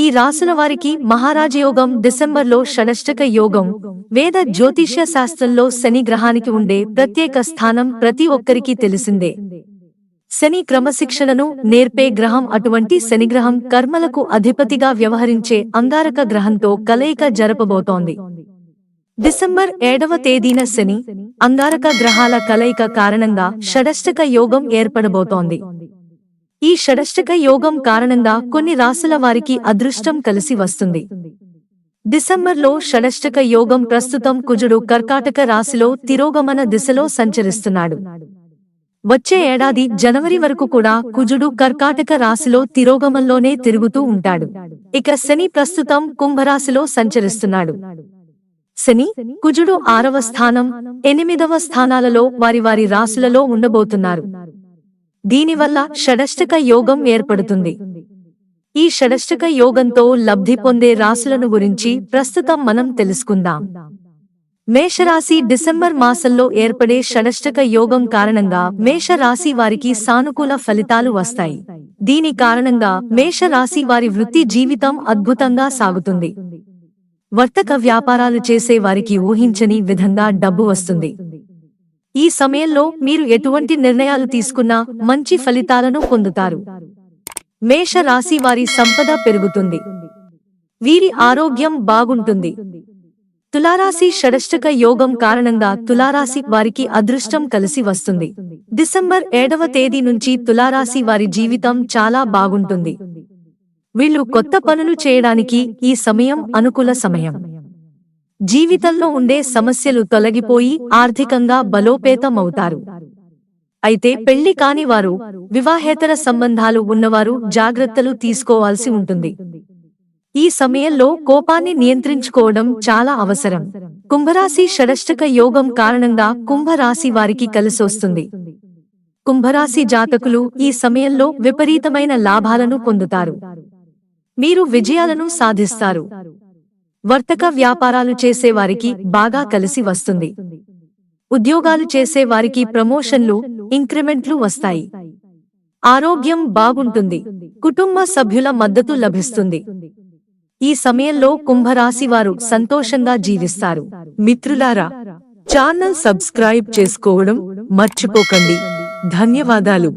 ఈ రాసిన వారికి మహారాజయోగం డిసెంబర్లో షడష్టక యోగం. వేద జ్యోతిష్య శాస్త్రంలో శని గ్రహానికి ఉండే ప్రత్యేక స్థానం ప్రతి ఒక్కరికి తెలిసిందే. శని క్రమశిక్షణను నేర్పే గ్రహం అటువంటి శనిగ్రహం కర్మలకు అధిపతిగా వ్యవహరించే అంగారక గ్రహంతో కలయిక జరపబోతోంది. డిసెంబర్ ఏడవ తేదీన శని అంగారక గ్రహాల కలయిక కారణంగా షడష్టక యోగం ఏర్పడబోతోంది. ఈ షడష్టక యోగం కారణంగా కొన్ని రాసుల వారికి అదృష్టం కలిసి వస్తుంది. డిసెంబర్లో షడష్టక యోగం ప్రస్తుతం కుజుడు కర్కాటక రాశిలో తిరోగమన దిశలో సంచరిస్తున్నాడు. వచ్చే ఏడాది జనవరి వరకు కూడా కుజుడు కర్కాటక రాశిలో తిరోగమంలోనే తిరుగుతూ ఉంటాడు. ఇక శని ప్రస్తుతం కుంభరాశిలో సంచరిస్తున్నాడు. శని కుజుడు ఆరవ స్థానం ఎనిమిదవ స్థానాలలో వారి వారి రాశులలో ఉండబోతున్నారు. దీనివల్ల షడష్టక యోగం ఏర్పడుతుంది. ఈ షడష్టక యోగంతో లబ్ధి పొందే రాశులను గురించి ప్రస్తుతం మనం తెలుసుకుందాం. మేషరాశి డిసెంబర్ మాసంలో ఏర్పడే షడష్టక యోగం కారణంగా మేషరాశి వారికి సానుకూల ఫలితాలు వస్తాయి. దీని కారణంగా మేషరాశి వారి వృత్తి జీవితం అద్భుతంగా సాగుతుంది. వర్తక వ్యాపారాలు చేసే వారికి ఊహించని విధంగా డబ్బు వస్తుంది. ఈ సమయంలో మీరు ఎటువంటి నిర్ణయాలు తీసుకున్నా మంచి ఫలితాలను పొందుతారు. మేష రాశి వారి సంపద పెరుగుతుంది. వీరి ఆరోగ్యం బాగుంటుంది. తులారాశి షడష్టక యోగం కారణంగా తులారాశి వారికి అదృష్టం కలిసి వస్తుంది. డిసెంబర్ ఏడవ తేదీ నుంచి తులారాశి వారి జీవితం చాలా బాగుంటుంది. వీళ్ళు కొత్త పనులు చేయడానికి ఈ సమయం అనుకూల సమయం. జీవితంలో ఉండే సమస్యలు తొలగిపోయి ఆర్థికంగా బలోపేతం అవుతారు అయితే పెళ్ళి కాని వారు వివాహేతర సంబంధాలు ఉన్నవారు జాగ్రత్తలు తీసుకోవాల్సి ఉంటుంది. ఈ సమయంలో కోపాన్ని నియంత్రించుకోవడం చాలా అవసరం. కుంభరాశి షడష్టక యోగం కారణంగా కుంభరాశి వారికి కలిసొస్తుంది. కుంభరాశి జాతకులు ఈ సమయంలో విపరీతమైన లాభాలను పొందుతారు. మీరు విజయాలను సాధిస్తారు. వర్తక వ్యాపారాలు చేసేవారికి బాగా కలిసి వస్తుంది. ఉద్యోగాలు చేసేవారికి ప్రమోషన్లు ఇంక్రిమెంట్లు వస్తాయి. ఆరోగ్యం బాగుంటుంది. కుటుంబ సభ్యుల మద్దతు లభిస్తుంది. ఈ సమయంలో కుంభరాశి వారు సంతోషంగా జీవిస్తారు. మిత్రులారా ఛానల్ సబ్స్క్రైబ్ చేసుకోవడం మర్చిపోకండి. ధన్యవాదాలు.